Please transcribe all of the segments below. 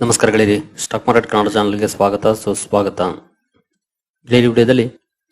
ನಮಸ್ಕಾರಗಳಿರಿ stock market Kannada ಚಾನಲ್ಗೆ ಸ್ವಾಗತ. ಸುಸ್ವಾಗತ ಡೈಲಿ ವಿಡಿಯೋದಲ್ಲಿ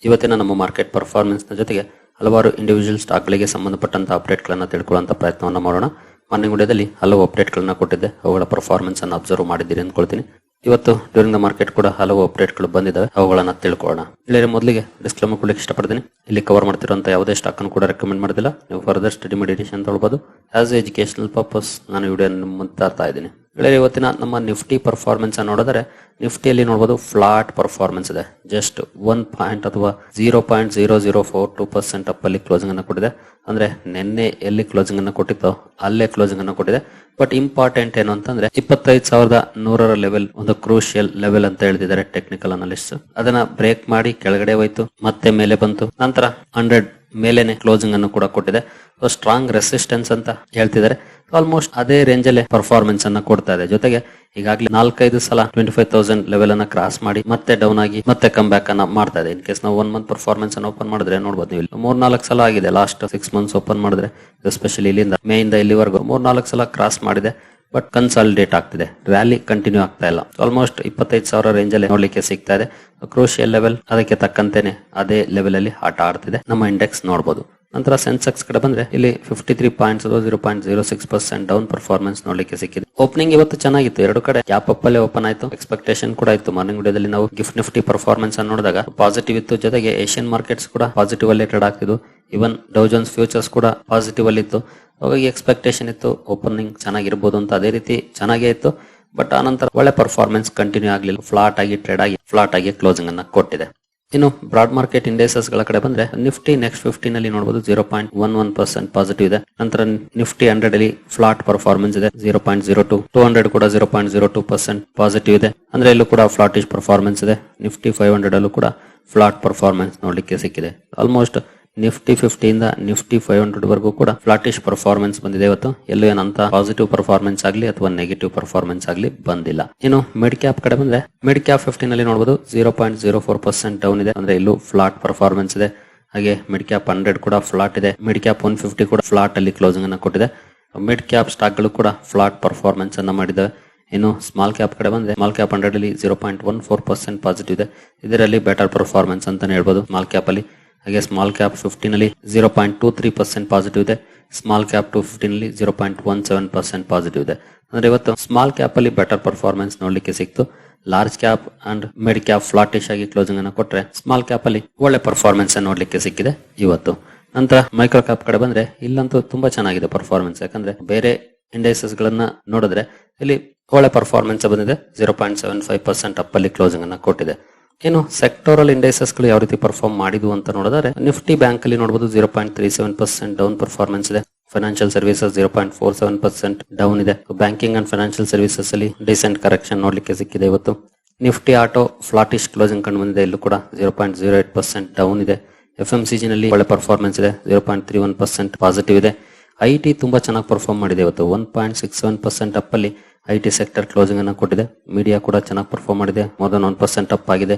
ಇವತ್ತಿನ ನಮ್ಮ ಮಾರ್ಕೆಟ್ ಪರ್ಫಾರ್ಮೆನ್ಸ್ನ ಜೊತೆಗೆ ಹಲವಾರು ಇಂಡಿವಿಜುವಲ್ ಸ್ಟಾಕ್ಗಳಿಗೆ ಸಂಬಂಧಪಟ್ಟಂತಹ ಅಪ್ಡೇಟ್ಗಳನ್ನು ತಿಳ್ಕೊಳ್ಳುವಂಥ ಪ್ರಯತ್ನವನ್ನು ಮಾಡೋಣ. ಮಾರ್ನಿಂಗ್ ವಿಡಿಯೋದಲ್ಲಿ ಹಲವು ಅಪ್ಡೇಟ್ಗಳನ್ನ ಕೊಟ್ಟಿದ್ದೆ. ಅವುಗಳ ಪರ್ಫಾರ್ಮೆನ್ಸ್ ಅನ್ನು ಅಬ್ಸರ್ವ್ ಮಾಡಿದ್ದೀರಿ ಅಂದ್ಕೊಳ್ತೀನಿ. ಇವತ್ತು ಡ್ಯೂರಿಂಗ್ ದ ಮಾರ್ಕೆಟ್ ಕೂಡ ಹಲವು ಅಪ್ಡೇಟ್ಗಳು ಬಂದಿದ್ದಾವೆ ಅವುಗಳನ್ನು ತಿಳ್ಕೊಳ್ಳೋಣ. ಇಲ್ಲಿ ಮೊದಲಿಗೆ ಡಿಸ್ಕ್ಲೇಮರ್ ಕೊಡ್ಲಿಕ್ಕೆ ಇಷ್ಟಪಡ್ತೀನಿ. ಇಲ್ಲಿ ಕವರ್ ಮಾಡ್ತಿರುವಂಥ ಯಾವುದೇ ಸ್ಟಾಕ್ ಅನ್ನು ಕೂಡ ರೆಕಮೆಂಡ್ ಮಾಡೋದಿಲ್ಲ. ನೀವು ಫರ್ದರ್ ಸ್ಟಡಿ ಮೆಡಿಟೇಷನ್ ತಗೊಳ್ಬಹುದು ಆಸ್ ಎಜುಕೇಶನಲ್ ಪರ್ಪಸ್ ನಾನು ವಿಡಿಯೋ ಮುಂತಾಡ್ತಾ ಇದ್ದೀನಿ. ಇವತ್ತಿನ ನಮ್ಮ ನಿಫ್ಟಿ ಪರ್ಫಾರ್ಮೆನ್ಸ್ ನೋಡಿದರೆ, ನಿಫ್ಟಿಯಲ್ಲಿ ನೋಡಬಹುದು ಫ್ಲಾಟ್ ಪರ್ಫಾರ್ಮೆನ್ಸ್ ಇದೆ. ಜಸ್ಟ್ ಒನ್ ಪಾಯಿಂಟ್ ಅಥವಾ zero point zero zero four two percent up ಅಲ್ಲಿ ಕ್ಲೋಸಿಂಗ್ ಅನ್ನು ಕೊಟ್ಟಿದೆ. ಅಂದ್ರೆ ನಿನ್ನೆ ಎಲ್ಲಿ ಕ್ಲೋಸಿಂಗ್ ಅನ್ನು ಕೊಟ್ಟಿತ್ತೋ ಅಲ್ಲೇ ಕ್ಲೋಸಿಂಗ್ ಅನ್ನು ಕೊಟ್ಟಿದೆ. ಬಟ್ ಇಂಪಾರ್ಟೆಂಟ್ ಏನು ಅಂತಂದ್ರೆ, ಇಪ್ಪತ್ತೈದು ಸಾವಿರದ ನೂರರ ಲೆವೆಲ್ ಒಂದು ಕ್ರೂಷಿಯಲ್ ಲೆವೆಲ್ ಅಂತ ಹೇಳ್ತಿದ್ದಾರೆ ಟೆಕ್ನಿಕಲ್ ಅನಾಲಿಸ್ಟ್ ಅದನ್ನ ಬ್ರೇಕ್ ಮಾಡಿ ಕೆಳಗಡೆ ಹೋಯ್ತು, ಮತ್ತೆ ಮೇಲೆ ಬಂತು. ನಂತರ ಹಂಡ್ರೆಡ್ ಮೇಲೆನೆ ಕ್ಲೋಸಿಂಗ್ ಅನ್ನು ಕೂಡ ಕೊಟ್ಟಿದೆ. ಸೊ ಸ್ಟ್ರಾಂಗ್ ರೆಸಿಸ್ಟೆನ್ಸ್ ಅಂತ ಹೇಳ್ತಿದ್ದಾರೆ. ಆಲ್ಮೋಸ್ಟ್ ಅದೇ ರೇಂಜ್ ಅಲ್ಲಿ ಪರ್ಫಾರ್ಮೆನ್ಸ್ ಅನ್ನ ಕೊಡ್ತಾ ಇದೆ. ಜೊತೆಗೆ ಈಗಾಗಲೇ ನಾಲ್ಕೈದು ಸಲ ಟ್ವೆಂಟಿ ಫೈವ್ ತೌಸಂಡ್ ಲೆವೆಲ್ ಅನ್ನ ಕ್ರಾಸ್ ಮಾಡಿ ಮತ್ತೆ ಡೌನ್ ಆಗಿ ಮತ್ತೆ ಕಮ್ ಬ್ಯಾಕ್ ಅನ್ನ ಮಾಡ್ತಾ ಇದೆ. ಇನ್ ಕೇಸ್ ನಾವು ಒನ್ ಮಂತ್ ಪರ್ಫಾರ್ಮೆನ್ಸ್ ಅನ್ನು ಓಪನ್ ಮಾಡಿದ್ರೆ ನೋಡಬಹುದು ನೀವು ಮೂರ್ ನಾಲ್ಕು ಸಲ ಆಗಿದೆ. ಲಾಸ್ಟ್ ಸಿಕ್ಸ್ ಮಂತ್ಸ್ ಓಪನ್ ಮಾಡಿದ್ರೆ ಎಸ್ಪೆಷಲಿ ಇಲ್ಲಿಂದ ಮೇ ಇಂದ ಇಲ್ಲಿವರೆಗೂ ಮೂರ್ ನಾಲ್ಕು ಸಲ ಕ್ರಾಸ್ ಮಾಡಿದೆ. ಬಟ್ ಕನ್ಸಾಲಿಡೇಟ್ ಆಗ್ತಿದೆ. ರ್ಯಾಲಿ ಕಂಟಿನ್ಯೂ ಆಗ್ತಾ ಇಲ್ಲ. ಆಲ್ಮೋಸ್ಟ್ ಇಪ್ಪತ್ತೈದು ಸಾವಿರ ರೇಂಜ್ ಅಲ್ಲಿ ನೋಡ್ಲಿಕ್ಕೆ ಸಿಗ್ತಾ ಇದೆ. ಕ್ರೂಷಿಯಲ್ ಲೆವೆಲ್ ಅದಕ್ಕೆ ತಕ್ಕಂತೆನೆ ಅದೇ ಲೆವೆಲ್ ಅಲ್ಲಿ ಆಟ ಆಡ್ತಿದೆ. ನಮ್ಮ ಇಂಡೆಕ್ಸ್ ನೋಡಬಹುದು ನಂತರ ಸೆನ್ಸೆಕ್ಸ್ ಕಡೆ ಬಂದ್ರೆ ಇಲ್ಲಿ fifty three point zero point zero six percent down performance ನೋಡ್ಲಿಕ್ಕೆ ಸಿಕ್ಕಿದೆ. ಓಪನಿಂಗ್ ಇವತ್ತು ಚೆನ್ನಾಗಿತ್ತು, ಎರಡು ಕಡೆ ಗ್ಯಾಪ್ ಅಪ್ ಅಲ್ಲೇ ಓಪನ್ ಆಯ್ತು. ಎಕ್ಸ್ಪೆಕ್ಟೇಷನ್ ಕೂಡ ಇತ್ತು. ಮಾರ್ನಿಂಗ್ ವಿಡಿಯೋದಲ್ಲಿ ನಾವು ಗಿಫ್ಟ್ ನಿಫ್ಟಿ ಪರ್ಫಾರ್ಮೆನ್ಸ್ ಅನ್ನು ನೋಡಿದಾಗ ಪಾಸಿಟಿವ್ ಇತ್ತು. ಜೊತೆಗೆ ಏಷ್ಯನ್ ಮಾರ್ಕೆಟ್ಸ್ ಕೂಡ ಪಾಸಿಟಿವ್ ಅಲ್ಲಿ ಟ್ರೇಡ್ ಆಗ್ತಿದ್ವು. ಇವನ್ ಡೌಜನ್ಸ್ ಫ್ಯೂಚರ್ಸ್ ಕೂಡ ಪಾಸಿಟಿವ್ ಅಲ್ಲಿ ಇತ್ತು. ಹಾಗಾಗಿ ಎಕ್ಸ್ಪೆಕ್ಟೇಷನ್ ಇತ್ತು. ಓಪನಿಂಗ್ ಚೆನ್ನಾಗಿರ್ಬೋದು ಅಂತ ಅದೇ ರೀತಿ ಚೆನ್ನಾಗೇ ಇತ್ತು. ಬಟ್ ಆನಂತರ ಒಳ್ಳೆ ಪರ್ಫಾರ್ಮೆನ್ಸ್ ಕಂಟಿನ್ಯೂ ಆಗಲಿಲ್ಲ. ಫ್ಲಾಟ್ ಆಗಿ ಟ್ರೇಡ್ ಆಗಿ ಫ್ಲಾಟ್ ಆಗಿ ಕ್ಲೋಸಿಂಗ್ ಅನ್ನ ಕೊಟ್ಟಿದೆ. ಇನ್ನು ಬ್ರಾಡ್ ಮಾರ್ಕೆಟ್ ಇಂಡೆಸಸ್ಗಳ ಕಡೆ ಬಂದ್ರೆ ನಿಫ್ಟಿ ನೆಕ್ಸ್ಟ್ ಫಿಫ್ಟೀನ್ ಅಲ್ಲಿ ನೋಡಬಹುದು zero point one one percent positive ಇದೆ. ನಂತರ ನಿಫ್ಟಿ ಹಂಡ್ರೆಡ್ ಅಲ್ಲಿ ಫ್ಲಾಟ್ ಪರ್ಫಾರ್ಮೆನ್ಸ್ ಇದೆ. Zero point zero two two hundred ಕೂಡ zero point zero two percent positive ಇದೆ. ಅಂದ್ರೆ ಇಲ್ಲೂ ಕೂಡ ಫ್ಲಾಟಿಶ್ ಪರ್ಫಾರ್ಮೆನ್ಸ್ ಇದೆ. ನಿಫ್ಟಿ ಫೈವ್ ಹಂಡ್ರೆಡ್ ಅಲ್ಲೂ ಕೂಡ ಫ್ಲಾಟ್ ಪರ್ಫಾರ್ಮೆನ್ಸ್ ನೋಡ್ಲಿಕ್ಕೆ ಸಿಕ್ಕಿದೆ. ಆಲ್ಮೋಸ್ಟ್ ನಿಫ್ಟಿ ಫಿಫ್ಟಿಯಿಂದ ನಿಫ್ಟಿ ಫೈವ್ ಹಂಡ್ರೆಡ್ ವರೆಗೂ ಕೂಡ ಫ್ಲಾಟಿಶ್ ಪರ್ಫಾರ್ಮೆನ್ಸ್ ಬಂದಿದೆ ಇವತ್ತು. ಎಲ್ಲೂ ಏನಂತ ಪಾಸಿಟಿವ್ ಪರ್ಫಾರ್ಮೆನ್ಸ್ ಆಗಲಿ ಅಥವಾ ನೆಗೆಟಿವ್ ಪರ್ಫಾರ್ಮೆನ್ಸ್ ಆಗಲಿ ಬಂದಿಲ್ಲ. ಇನ್ನು ಮಿಡ್ ಕ್ಯಾಪ್ ಕಡೆ ಬಂದ್ರೆ ಮಿಡ್ ಕ್ಯಾಪ್ ಫಿಫ್ಟಿನ್ ಅಲ್ಲಿ ನೋಡಬಹುದು zero point zero four percent down ಇದೆ. ಅಂದ್ರೆ ಇಲ್ಲೂ ಫ್ಲಾಟ್ ಪರ್ಫಾರ್ಮೆನ್ಸ್ ಇದೆ. ಹಾಗೆ ಮಿಡ್ ಕ್ಯಾಪ್ ಹಂಡ್ರೆಡ್ ಕೂಡ ಫ್ಲಾಟ್ ಇದೆ. ಮಿಡ್ ಕ್ಯಾಪ್ ಒನ್ ಫಿಫ್ಟಿ ಕೂಡ ಫ್ಲಾಟ್ ಅಲ್ಲಿ ಕ್ಲೋಸಿಂಗ್ ಅನ್ನ ಕೊಟ್ಟಿದೆ. ಮಿಡ್ ಕ್ಯಾಪ್ ಸ್ಟಾಕ್ಗಳು ಕೂಡ ಫ್ಲಾಟ್ ಪರ್ಫಾರ್ಮೆನ್ಸ್ ಅನ್ನ ಮಾಡಿದೆ ಇನ್ನು ಸ್ಮಾಲ್ ಕ್ಯಾಪ್ ಕಡೆ ಬಂದ್ರೆ ಸ್ಮಾಲ್ ಕ್ಯಾಪ್ ಹಂಡ್ರೆಡ್ ಅಲ್ಲಿ zero point one four percent positive ಇದೆ. ಇದರಲ್ಲಿ ಬೆಟರ್ ಪರ್ಫಾರ್ಮೆನ್ಸ್ ಅಂತಾನೆ ಹೇಳ್ಬೋದು ಸ್ಮಾಲ್ ಕ್ಯಾಪ್ ಅಲ್ಲಿ. ಹಾಗೆ ಸ್ಮಾಲ್ ಕ್ಯಾಪ್ ಫಿಫ್ಟೀನ್ ಅಲ್ಲಿ zero point two three percent positive ಇದೆ. ಸ್ಮಾಲ್ ಕ್ಯಾಪ್ ಟು ಫಿಫ್ಟೀನ್ ಅಲ್ಲಿ zero point one seven percent positive ಇದೆ. ಅಂದ್ರೆ ಇವತ್ತು ಸ್ಮಾಲ್ ಕ್ಯಾಪ್ ಅಲ್ಲಿ ಬೆಟರ್ ಪರ್ಫಾರ್ಮೆನ್ಸ್ ನೋಡ್ಲಿಕ್ಕೆ ಸಿಕ್ತು. Large cap and mid cap flattish ಆಗಿ ಕ್ಲೋಸಿಂಗ್ ಅನ್ನು ಕೊಟ್ಟರೆ ಸ್ಮಾಲ್ ಕ್ಯಾಪ್ ಅಲ್ಲಿ ಒಳ್ಳೆ ಪರ್ಫಾರ್ಮೆನ್ಸ್ ನೋಡ್ಲಿಕ್ಕೆ ಸಿಕ್ಕಿದೆ ಇವತ್ತು. ನಂತರ ಮೈಕ್ರೋ ಕ್ಯಾಪ್ ಕಡೆ ಬಂದ್ರೆ ಇಲ್ಲಂತೂ ತುಂಬಾ ಚೆನ್ನಾಗಿದೆ ಪರ್ಫಾರ್ಮೆನ್ಸ್ ಯಾಕಂದ್ರೆ ಬೇರೆ ಇಂಡೈಸಸ್ ಗಳನ್ನ ನೋಡಿದ್ರೆ ಇಲ್ಲಿ ಒಳ್ಳೆ ಪರ್ಫಾರ್ಮೆನ್ಸ್ ಬಂದಿದೆ. Zero point seven five percent up ಅಲ್ಲಿ ಕ್ಲೋಸಿಂಗ್ ಅನ್ನ ಕೊಟ್ಟಿದೆ. ಇನ್ನು ಸೆಕ್ಟೋರಲ್ ಇಂಡೈಸಸ್ಗಳು ಯಾವ ರೀತಿ ಪರ್ಫಾರ್ಮ್ ಮಾಡಿದ್ವು ಅಂತ ನೋಡಿದ್ರೆ ನಿಫ್ಟಿ ಬ್ಯಾಂಕ್ ಅಲ್ಲಿ ನೋಡಬಹುದು zero point three seven percent down performance ಇದೆ. Financial services zero point four seven percent down ಇದೆ. ಬ್ಯಾಂಕಿಂಗ್ ಅಂಡ್ ಫೈನಾನ್ಷಿಯಲ್ ಸರ್ವಿಸಸ್ ಅಲ್ಲಿ ಡಿಸೆಂಟ್ ಕರೆಕ್ಷನ್ ನೋಡ್ಲಿಕ್ಕೆ ಸಿಕ್ಕಿದೆ ಇವತ್ತು. ನಿಫ್ಟಿ ಆಟೋ ಫ್ಲಾಟಿಶ್ ಕ್ಲೋಸಿಂಗ್ ಕಂಡು ಬಂದಿದೆ. ಇಲ್ಲೂ ಕೂಡ zero point zero eight percent down ಇದೆ. ಎಫ್ ಎಂ ಸಿ ನಲ್ಲಿ ಒಳ್ಳೆ ಪರ್ಫಾರ್ಮೆನ್ಸ್ ಇದೆ. Zero point three one percent positive ಇದೆ. ಐ ಟಿ ತುಂಬಾ ಚೆನ್ನಾಗಿ ಪರ್ಫಾರ್ಮ್ ಮಾಡಿದೆ ಇವತ್ತು. One point six seven percent up ಅಲ್ಲಿ ಐ ಟಿ ಸೆಕ್ಟರ್ ಕ್ಲೋಸಿಂಗ್ ಅನ್ನು ಕೊಟ್ಟಿದೆ. ಮೀಡಿಯಾ ಕೂಡ ಚೆನ್ನಾಗಿ ಪರ್ಫಾರ್ಮ್ ಮಾಡಿದೆ. More than one percent up ಆಗಿದೆ.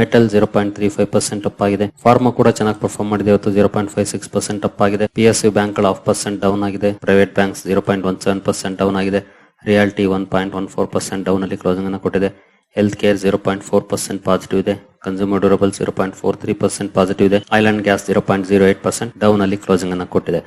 Metal zero point three five percent up ಆಗಿದೆ. ಫಾರ್ಮಾ ಕೂಡ ಚೆನ್ನಾಗಿ ಪರ್ಫಾರ್ಮ್ ಮಾಡಿದೆ ಇವತ್ತು zero point five six percent up ಆಗಿದೆ. P S U bank half percent down ಆಗಿದೆ. Private banks zero point one seven percent down ಆಗಿದೆ. Realty one point one four percent down ಅಲ್ಲಿ closing ಅನ್ನು ಕೊಟ್ಟಿದೆ. Health care zero point four percent positive ಇದೆ. Consumer durable zero point four three percent positive ಇದೆ. Oil and gas zero point zero eight percent down ಅಲ್ಲಿ closing ಅನ್ನು ಕೊಟ್ಟಿದೆ.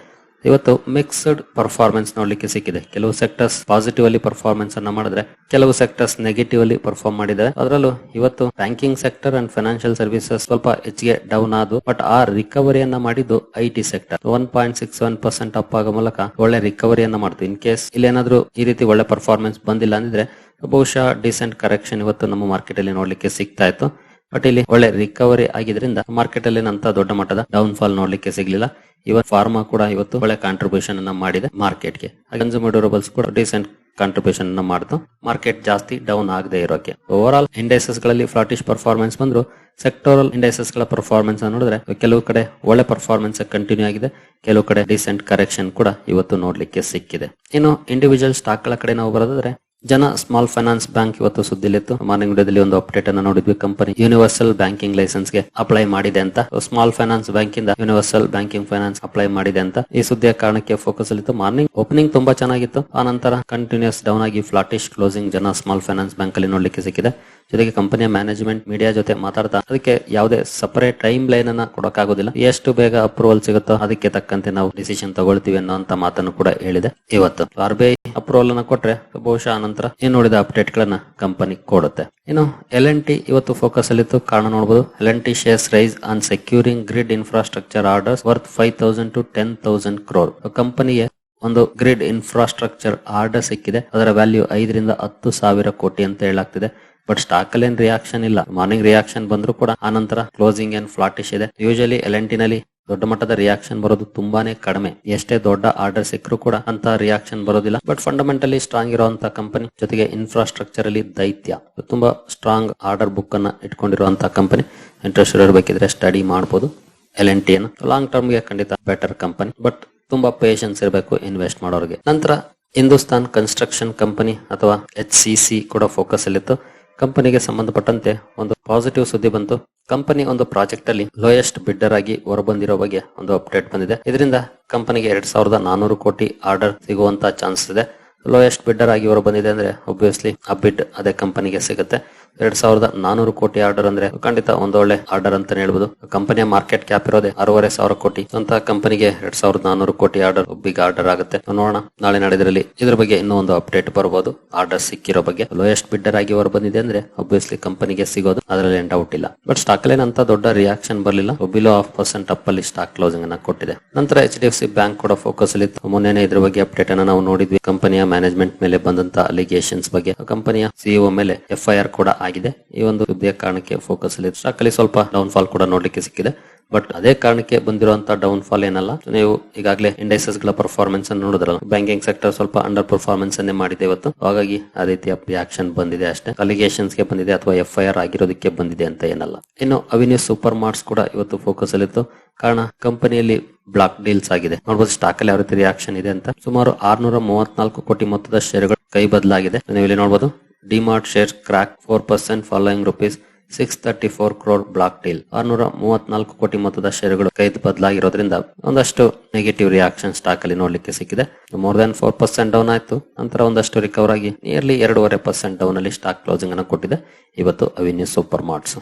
ಇವತ್ತು mixed performance ನೋಡ್ಲಿಕ್ಕೆ ಸಿಕ್ಕಿದೆ. ಕೆಲವು ಸೆಕ್ಟರ್ಸ್ ಪಾಸಿಟಿವ್ ಅಲ್ಲಿ ಪರ್ಫಾರ್ಮೆನ್ಸ್ ಅನ್ನ ಮಾಡಿದ್ರೆ, ಕೆಲವು ಸೆಕ್ಟರ್ಸ್ ನೆಗೆಟಿವ್ ಅಲ್ಲಿ ಪರ್ಫಾರ್ಮ್ ಮಾಡಿದ್ದಾರೆ ಅದರಲ್ಲೂ ಇವತ್ತು banking sector and financial services ಸ್ವಲ್ಪ ಹೆಚ್ಚಿಗೆ ಡೌನ್ ಆದವು ಬಟ್ ಆ ರಿಕವರಿಯನ್ನ ಮಾಡಿದ್ದು I T sector one point six one percent up ಆಗೋ ಮೂಲಕ ಒಳ್ಳೆ ರಿಕವರಿಯನ್ನ ಮಾಡ್ತು ಇನ್ ಕೇಸ್ ಇಲ್ಲಿ ಏನಾದ್ರು ಈ ರೀತಿ ಒಳ್ಳೆ ಪರ್ಫಾರ್ಮೆನ್ಸ್ ಬಂದಿಲ್ಲ ಅಂದ್ರೆ ಬಹುಶಃ ಡಿಸೆಂಟ್ ಕರೆಕ್ಷನ್ ಇವತ್ತು ನಮ್ಮ ಮಾರ್ಕೆಟ್ ಅಲ್ಲಿ ನೋಡ್ಲಿಕ್ಕೆ ಸಿಗ್ತಾ ಇತ್ತು. ಬಟ್ ಇಲ್ಲಿ ಒಳ್ಳೆ ರಿಕವರಿ ಆಗಿದ್ರಿಂದ ಮಾರ್ಕೆಟ್ ಅಲ್ಲಿ ನಂತ ದೊಡ್ಡ ಮಟ್ಟದ ಡೌನ್ ಫಾಲ್ ನೋಡ್ಲಿಕ್ಕೆ ಸಿಗ್ಲಿಲ್ಲ. ಇವತ್ತು ಫಾರ್ಮಾ ಕೂಡ ಇವತ್ತು ಒಳ್ಳೆ ಕಾಂಟ್ರಿಬ್ಯೂಷನ್ ಅನ್ನ ಮಾಡಿದೆ ಮಾರ್ಕೆಟ್ಗೆ. ಕನ್ಸ್ಯೂಮರ್ ಡ್ಯೂರಬಲ್ಸ್ ಕೂಡ ರೀಸೆಂಟ್ ಕಾಂಟ್ರಿಬ್ಯೂಷನ್ ಅನ್ನ ಮಾಡ್ತು. ಮಾರ್ಕೆಟ್ ಜಾಸ್ತಿ ಡೌನ್ ಆಗದೆ ಇರೋಕೆ. ಓವರ್ ಆಲ್ ಇಂಡೈಸಸ್ಗಳಲ್ಲಿ ಫ್ಲಾಟಿಶ್ ಪರ್ಫಾರ್ಮೆನ್ಸ್ ಬಂದ್ರು. ಸೆಕ್ಟೋರಲ್ ಇಂಡೈಸಸ್ಗಳ ಪರ್ಫಾರ್ಮೆನ್ಸ್ ನೋಡಿದ್ರೆ ಕೆಲವು ಕಡೆ ಒಳ್ಳೆ ಪರ್ಫಾರ್ಮೆನ್ಸ್ ಕಂಟಿನ್ಯೂ ಆಗಿದೆ. ಕೆಲವು ಕಡೆ ರೀಸೆಂಟ್ ಕರೆಕ್ಷನ್ ಕೂಡ ಇವತ್ತು ನೋಡ್ಲಿಕ್ಕೆ ಸಿಕ್ಕಿದೆ. ಇನ್ನು ಇಂಡಿವಿಜುವಲ್ ಸ್ಟಾಕ್ಗಳ ಕಡೆ ನಾವು ಬರೋದಾದ್ರೆ ಜನ ಸ್ಮಾಲ್ ಫೈನಾನ್ಸ್ ಬ್ಯಾಂಕ್ ಇವತ್ತು ಸುದ್ದಿಲಿತ್ತು. ಮಾರ್ನಿಂಗ್ ವಿಡಿಯೋದಲ್ಲಿ ಒಂದು ಅಪ್ಡೇಟ್ ಅನ್ನು ನೋಡಿದ್ವಿ. ಕಂಪನಿ ಯೂನಿವರ್ಸಲ್ ಬ್ಯಾಂಕಿಂಗ್ ಲೈಸೆನ್ಸ್ಗೆ ಅಪ್ಲೈ ಮಾಡಿದೆ ಅಂತ. ಸ್ಮಾಲ್ ಫೈನಾನ್ಸ್ ಬ್ಯಾಂಕ್ ಇಂದ ಯೂನಿವರ್ಸಲ್ ಬ್ಯಾಂಕಿಂಗ್ ಫೈನಾನ್ಸ್ ಅಪ್ಲೈ ಮಾಡಿದೆ ಅಂತ. ಈ ಸುದ್ದಿಯ ಕಾರಣಕ್ಕೆ ಫೋಕಸ್ ಅಲ್ಲಿತ್ತು. ಮಾರ್ನಿಂಗ್ ಓಪನಿಂಗ್ ತುಂಬಾ ಚೆನ್ನಾಗಿತ್ತು. ಆ ನಂತರ ಕಂಟಿನ್ಯೂಸ್ ಡೌನ್ ಆಗಿ ಫ್ಲಾಟಿಶ್ ಕ್ಲೋಸಿಂಗ್ ಜನ ಸ್ಮಾಲ್ ಫೈನಾನ್ಸ್ ಬ್ಯಾಂಕ್ ಅಲ್ಲಿ ನೋಡ್ಲಿಕ್ಕೆ ಸಿಕ್ಕಿದೆ. ಜೊತೆಗೆ ಕಂಪನಿಯ ಮ್ಯಾನೇಜ್ಮೆಂಟ್ ಮೀಡಿಯಾ ಜೊತೆ ಮಾತಾಡ್ತಾ ಅದಕ್ಕೆ ಯಾವುದೇ ಸಪರೇಟ್ ಟೈಮ್ ಲೈನ್ ಅನ್ನ ಕೊಡಕ್ಕಾಗೋದಿಲ್ಲ ಎಷ್ಟು ಬೇಗ ಅಪ್ರೂವಲ್ ಸಿಗುತ್ತೋ ಅದಕ್ಕೆ ತಕ್ಕಂತೆ ನಾವು ಡಿಸಿಷನ್ ತಗೊಳ್ತೀವಿ ಅನ್ನೋ ಮಾತನ್ನು ಕೂಡ ಹೇಳಿದೆ ಇವತ್ತು. ಆರ್ಬಿಐ ಅಪ್ರೂವಲ್ ಅನ್ನ ಕೊಟ್ರೆ ಬಹುಶಃ ನಂತರ ಇನ್ನುಳಿದ ಅಪ್ಡೇಟ್ ಗಳನ್ನ ಕಂಪನಿ ಕೊಡುತ್ತೆ. ಇನ್ನು ಎಲ್ ಎನ್ ಟಿ ಇವತ್ತು ಫೋಕಸ್ ಅಲ್ಲಿತ್ತು, ಕಾರಣ ನೋಡಬಹುದು L N T shares rise on securing grid infrastructure orders worth five thousand to ten thousand crore ಕಂಪನಿಗೆ ಒಂದು ಗ್ರಿಡ್ ಇನ್ಫ್ರಾಸ್ಟ್ರಕ್ಚರ್ ಆರ್ಡರ್ ಸಿಕ್ಕಿದೆ. ಅದರ ವ್ಯಾಲ್ಯೂ ಐದರಿಂದ ಹತ್ತು ಸಾವಿರ ಕೋಟಿ ಅಂತ ಹೇಳಾಗ್ತಿದೆ ಬಟ್ ಸ್ಟಾಕ್ ಅಲ್ಲಿ ಏನ್ ರಿಯಾಕ್ಷನ್ ಇಲ್ಲ. ಮಾರ್ನಿಂಗ್ ರಿಯಾಕ್ಷನ್ ಬಂದ್ರು ಕೂಡ ಆನಂತರ ಕ್ಲೋಸಿಂಗ್ ಏನ್ ಫ್ಲಾಟಿಶ್ ಇದೆ. ಯೂಶಲಿ ಎಲ್ ಎನ್ನಲ್ಲಿ ದೊಡ್ಡ ಮಟ್ಟದ ರಿಯಾಕ್ಷನ್ ಬರೋದು ತುಂಬಾನೇ ಕಡಿಮೆ. ಎಷ್ಟೇ ದೊಡ್ಡ ಆರ್ಡರ್ ಸಿಕ್ಕರೂ ಕೂಡ ಅಂತ ರಿಯಾಕ್ಷನ್ ಬರೋದಿಲ್ಲ. ಬಟ್ ಫಂಡಮೆಂಟಲಿ ಸ್ಟ್ರಾಂಗ್ ಇರುವಂತಹ ಕಂಪನಿ ಜೊತೆಗೆ ಇನ್ಫ್ರಾಸ್ಟ್ರಕ್ಚರ್ ಅಲ್ಲಿ ದೈತ್ಯ. ತುಂಬಾ ಸ್ಟ್ರಾಂಗ್ ಆರ್ಡರ್ ಬುಕ್ ಅನ್ನ ಇಟ್ಕೊಂಡಿರುವಂತಹ ಕಂಪನಿ ಇಂಟ್ರೆಸ್ಟ್ ಇರಬೇಕಿದ್ರೆ ಸ್ಟಡಿ ಮಾಡಬಹುದು ಎಲ್ ಎನ್ ಟಿ ಅನ್ನು. ಲಾಂಗ್ ಟರ್ಮ್ಗೆ ಖಂಡಿತ ಬೆಟರ್ ಕಂಪನಿ ಬಟ್ ತುಂಬಾ ಪೇಷನ್ಸ್ ಇರಬೇಕು ಇನ್ವೆಸ್ಟ್ ಮಾಡೋರಿಗೆ. ನಂತರ ಹಿಂದೂಸ್ತಾನ್ ಕನ್ಸ್ಟ್ರಕ್ಷನ್ ಕಂಪನಿ ಅಥವಾ ಎಚ್ ಸಿ ಸಿ ಕೂಡ ಫೋಕಸ್ ಅಲ್ಲಿತ್ತು. ಕಂಪನಿಗೆ ಸಂಬಂಧಪಟ್ಟಂತೆ ಒಂದು ಪಾಸಿಟಿವ್ ಸುದ್ದಿ ಬಂತು. ಕಂಪನಿ ಒಂದು ಪ್ರಾಜೆಕ್ಟ್ ಅಲ್ಲಿ ಲೋಯೆಸ್ಟ್ ಬಿಡ್ಡರ್ ಆಗಿ ಹೊರಬಂದಿರೋ ಬಗ್ಗೆ ಒಂದು ಅಪ್ಡೇಟ್ ಬಂದಿದೆ. ಇದರಿಂದ ಕಂಪನಿಗೆ ಎರಡ್ ಸಾವಿರದ ನಾನೂರು ಕೋಟಿ ಆರ್ಡರ್ ಸಿಗುವಂತ ಚಾನ್ಸ್ ಇದೆ. ಲೋಯೆಸ್ಟ್ ಬಿಡ್ಡರ್ ಆಗಿ ಹೊರ ಬಂದಿದೆ ಅಂದ್ರೆ ಒಬ್ವಿಯಸ್ಲಿ ಆ ಬಿಡ್ ಅದೇ ಕಂಪನಿಗೆ ಸಿಗುತ್ತೆ. ಎರಡ್ ಸಾವಿರದ ನಾನೂರು ಕೋಟಿ ಆರ್ಡರ್ ಅಂದ್ರೆ ಖಂಡಿತ ಒಂದೊಳ್ಳೆ ಆರ್ಡರ್ ಅಂತಾನೆ ಹೇಳ್ಬೋದು. ಕಂಪನಿಯ ಮಾರ್ಕೆಟ್ ಕ್ಯಾಪ್ ಇರೋದೇ ಆರೂವರೆ ಸಾವಿರ ಕೋಟಿ. ಅಂತ ಕಂಪನಿಗೆ ಎರಡ್ ಸಾವಿರದ ನಾನೂರು ಕೋಟಿ ಆರ್ಡರ್ ಬಿಗ್ ಆರ್ಡರ್ ಆಗುತ್ತೆ. ನೋಡೋಣ, ನಾಳೆ ನಡೆದ್ರಲ್ಲಿ ಇದ್ರ ಬಗ್ಗೆ ಇನ್ನೂ ಒಂದು ಅಪ್ಡೇಟ್ ಬರಬಹುದು ಆರ್ಡರ್ ಸಿಕ್ಕಿರೋ ಬಗ್ಗೆ ಲೋಯೆಸ್ಟ್ ಬಿಡ್ಡರ್ ಆಗಿ ಹೊರ ಬಂದಿದೆ ಅಂದ್ರೆ ಒಬ್ವಿಯಸ್ಲಿ ಕಂಪನಿಗೆ ಸಿಗೋದು. ಅದರಲ್ಲಿ ಡೌಟ್ ಇಲ್ಲ. ಬಟ್ ಸ್ಟಾಕ್ ಲೈನ್ ಅಂತ ದೊಡ್ಡ ರಿಯಾಕ್ಷನ್ ಬರಲಿಲ್ಲ. ಬಿಲೋ ಹಾಫ್ ಪರ್ಸೆಂಟ್ ಅಪ್ ಅಲ್ಲಿ ಸ್ಟಾಕ್ ಕ್ಲೋಸಿಂಗ್ ಅನ್ನ ಕೊಟ್ಟಿದೆ. ನಂತರ H D F C bank ಕೂಡ ಫೋಕಸ್ ಅಲ್ಲಿ ಮೊನ್ನೆ ಇದ್ರ ಬಗ್ಗೆ ಅಪ್ಡೇಟ್ ಅನ್ನ ನಾವು ನೋಡಿದ್ವಿ. ಕಂಪನಿಯ ಮ್ಯಾನೇಜ್ಮೆಂಟ್ ಮೇಲೆ ಬಂದಂತ ಅಲಿಗೇಷನ್ಸ್ ಬಗ್ಗೆ. ಕಂಪನಿಯ ಸಿಇಒ ಮೇಲೆ ಎಫ್ಐಆರ್ ಕೂಡ ಆಗಿದೆ. ಈ ಒಂದು ಸುದ್ದಿಯ ಕಾರಣಕ್ಕೆ ಫೋಕಸ್ ಅಲ್ಲಿ ಸ್ಟಾಕ್ ಅಲ್ಲಿ ಸ್ವಲ್ಪ ಡೌನ್ ಫಾಲ್ ಕೂಡ ನೋಡ್ಲಿಕ್ಕೆ ಸಿಕ್ಕಿದೆ. ಬಟ್ ಅದೇ ಕಾರಣಕ್ಕೆ ಬಂದಿರುವಂತಹ ಡೌನ್ ಫಾಲ್ ಏನಲ್ಲ, ನೀವು ಈಗಾಗಲೇ ಇಂಡೈಸಸ್ಗಳ ಪರ್ಫಾರ್ಮೆನ್ಸ್ ಅನ್ನು ನೋಡಿದ್ರಲ್ಲ ಬ್ಯಾಂಕಿಂಗ್ ಸೆಕ್ಟರ್ ಸ್ವಲ್ಪ ಅಂಡರ್ ಪರ್ಫಾರ್ಮೆನ್ಸ್ ಅನ್ನೇ ಮಾಡಿದೆ ಇವತ್ತು. ಹಾಗಾಗಿ ಆ ರೀತಿಯ ರಿಯಾಕ್ಷನ್ ಬಂದಿದೆ ಅಷ್ಟೇ. ಅಲಿಗೇಷನ್ಸ್ಗೆ ಬಂದಿದೆ ಅಥವಾ ಎಫ್ ಐ ಆರ್ ಆಗಿರೋದಕ್ಕೆ ಬಂದಿದೆ ಅಂತ ಏನಲ್ಲ. ಇನ್ನು ಅವಿನ್ಯೂ ಸೂಪರ್ ಮಾರ್ಟ್ಸ್ ಕೂಡ ಇವತ್ತು ಫೋಕಸ್ ಅಲ್ಲಿತ್ತು ಕಾರಣ ಕಂಪನಿಯಲ್ಲಿ ಬ್ಲಾಕ್ ಡೀಲ್ಸ್ ಆಗಿದೆ. ನೋಡಬಹುದು ಸ್ಟಾಕ್ ಅಲ್ಲಿ ಯಾವ ರೀತಿ ರಿಯಾಕ್ಷನ್ ಇದೆ ಅಂತ. ಸುಮಾರು ಆರ್ನೂರ ಮೂವತ್ನಾಲ್ಕು ಕೋಟಿ ಮೊತ್ತದ ಶೇರ್ಗಳು ಕೈ ಬದಲಾಗಿದೆ. ನೀವು ಇಲ್ಲಿ ನೋಡಬಹುದು DMart share crack four percent following rupees six thirty four crore block deal. ಆರ್ನೂರ ಮೂವತ್ನಾಲ್ಕು ಕೋಟಿ ಮೊತ್ತದ ಶೇರುಗಳು ಕೈ ಬದಲಾಗಿರೋದ್ರಿಂದ ಒಂದಷ್ಟು ನೆಗೆಟಿವ್ ರಿಯಾಕ್ಷನ್ ಸ್ಟಾಕ್ ಅಲ್ಲಿ ನೋಡ್ಲಿಕ್ಕೆ ಸಿಕ್ಕಿದೆ. More than four percent down ಆಯ್ತು. ನಂತರ ಒಂದಷ್ಟು ರಿಕವರ್ ಆಗಿ ನಿಯರ್ಲಿ ಎರಡೂವರೆ ಪರ್ಸೆಂಟ್ ಡೌನ್ ಅಲ್ಲಿ ಸ್ಟಾಕ್ ಕ್ಲೋಸಿಂಗ್ ಅನ್ನು ಕೊಟ್ಟಿದೆ. ಇವತ್ತು Avenue Super Marts.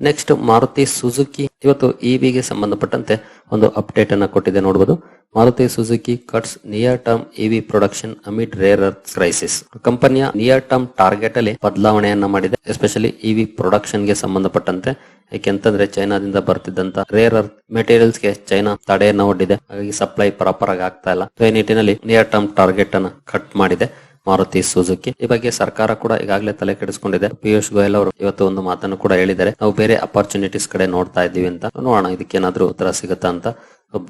Next Maruti Suzuki ಇವತ್ತು ಇವಿಗೆ ಸಂಬಂಧಪಟ್ಟಂತೆ ಒಂದು ಅಪ್ಡೇಟ್ ಅನ್ನ ಕೊಟ್ಟಿದೆ ನೋಡಬಹುದು Maruti Suzuki cuts near term EV production amid rare earth crisis ಕಂಪನಿಯ ನಿಯರ್ ಟರ್ಮ್ ಟಾರ್ಗೆಟ್ ಅಲ್ಲಿ ಬದಲಾವಣೆಯನ್ನ ಮಾಡಿದೆ ಎಸ್ಪೆಷಲಿ ಇವಿ ಪ್ರೊಡಕ್ಷನ್ಗೆ ಸಂಬಂಧಪಟ್ಟಂತೆ. ಯಾಕೆಂತಂದ್ರೆ ಚೈನಾದಿಂದ ಬರ್ತಿದ್ದಂತ ರೇರ್ ಅರ್ತ್ ಮೆಟೀರಿಯಲ್ಸ್ಗೆ ಚೈನಾ ತಡೆಯನ್ನ ಒಡ್ಡಿದೆ. ಹಾಗಾಗಿ ಸಪ್ಲೈ ಪ್ರಾಪರ್ ಆಗಿ ಆಗ್ತಾ ಇಲ್ಲ. ಸೊ ಈ ನಿಟ್ಟಿನಲ್ಲಿ ನಿಯರ್ ಟರ್ಮ್ ಟಾರ್ಗೆಟ್ ಅನ್ನ ಕಟ್ ಮಾಡಿದೆ. ಮಾರುತಿ ಸುಜುಕಿ. ಈ ಬಗ್ಗೆ ಸರ್ಕಾರ ಕೂಡ ಈಗಾಗಲೇ ತಲೆ ಕೆಡಿಸಿಕೊಂಡಿದೆ. ಪಿಯೂಷ್ ಗೋಯಲ್ ಅವರು ಇವತ್ತು ಒಂದು ಮಾತನ್ನು ಕೂಡ ಹೇಳಿದ್ದಾರೆ. ನಾವು ಬೇರೆ ಅಪರ್ಚುನಿಟೀಸ್ ಕಡೆ ನೋಡ್ತಾ ಇದ್ದೀವಿ ಅಂತ ನೋಡೋಣ. ಇದಕ್ಕೇನಾದ್ರೂ ಉತ್ತರ ಸಿಗುತ್ತಾ ಅಂತ.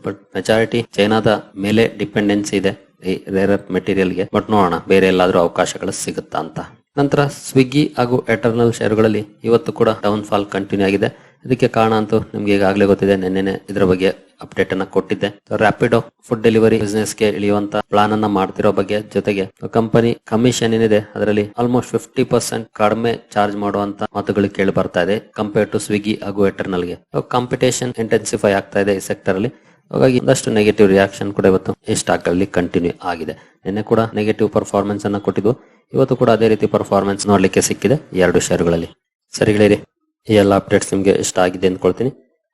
ಬಟ್ ಮೆಜಾರಿಟಿ ಚೈನಾದ ಮೇಲೆ ಡಿಪೆಂಡೆನ್ಸಿ ಇದೆ ಈ ರೇರ್ ಅರ್ತ್ ಮೆಟೀರಿಯಲ್ಗೆ. ಬಟ್ ನೋಡೋಣ, ಬೇರೆ ಎಲ್ಲಾದ್ರೂ ಅವಕಾಶಗಳು ಸಿಗುತ್ತಾ ಅಂತ. ನಂತರ ಸ್ವಿಗ್ಗಿ ಹಾಗೂ ಎಟರ್ನಲ್ ಶೇರುಗಳಲ್ಲಿ ಇವತ್ತು ಕೂಡ ಡೌನ್ ಫಾಲ್ ಕಂಟಿನ್ಯೂ ಆಗಿದೆ. ಇದಕ್ಕೆ ಕಾರಣ ಅಂತೂ ನಿಮ್ಗೆ ಈಗಾಗಲೇ ಗೊತ್ತಿದೆ. ನಿನ್ನೆನೆ ಇದರ ಬಗ್ಗೆ ಅಪ್ಡೇಟ್ ಅನ್ನ ಕೊಟ್ಟಿದ್ದೆ. ರ್ಯಾಪಿಡೋ ಫುಡ್ ಡೆಲಿವರಿ ಬಿಸ್ನೆಸ್ಗೆ ಇಳಿಯುವಂತ ಪ್ಲಾನ್ ಅನ್ನ ಮಾಡ್ತಿರೋ ಬಗ್ಗೆ ಜೊತೆಗೆ ಕಂಪನಿ ಕಮಿಷನ್ ಏನಿದೆ, ಅದರಲ್ಲಿ ಆಲ್ಮೋಸ್ಟ್ ಫಿಫ್ಟಿ ಪರ್ಸೆಂಟ್ ಕಡಿಮೆ ಚಾರ್ಜ್ ಮಾಡುವಂತ ಮಾತುಗಳು ಕೇಳಿ ಬರ್ತಾ ಇದೆ ಕಂಪೇರ್ ಟು ಸ್ವಿಗ್ಗಿ ಹಾಗೂ ಎಟರ್ನಲ್ಗೆ ಕಾಂಪಿಟೇಷನ್ ಇಂಟೆನ್ಸಿಫೈ ಆಗ್ತಾ ಇದೆ ಈ ಸೆಕ್ಟರ್ ಅಲ್ಲಿ. ಹಾಗಾಗಿ ಒಂದಷ್ಟು ನೆಗೆಟಿವ್ ರಿಯಾಕ್ಷನ್ ಕೂಡ ಇವತ್ತು ಈ ಸ್ಟಾಕ್ ಅಲ್ಲಿ ಕಂಟಿನ್ಯೂ ಆಗಿದೆ. ನಿನ್ನೆ ಕೂಡ ನೆಗೆಟಿವ್ ಪರ್ಫಾರ್ಮೆನ್ಸ್ ಅನ್ನ ಕೊಟ್ಟಿದ್ವು ಇವತ್ತು ಕೂಡ ಅದೇ ರೀತಿ ಪರ್ಫಾರ್ಮೆನ್ಸ್ ನೋಡ್ಲಿಕ್ಕೆ ಸಿಕ್ಕಿದೆ ಎರಡು ಶೇರುಗಳಲ್ಲಿ ಸರಿ ಈ ಎಲ್ಲ ಅಪ್ಡೇಟ್ಸ್ ನಿಮಗೆ ಇಷ್ಟ ಆಗಿದೆ ಅಂದ್ಕೊಳ್ತೀನಿ.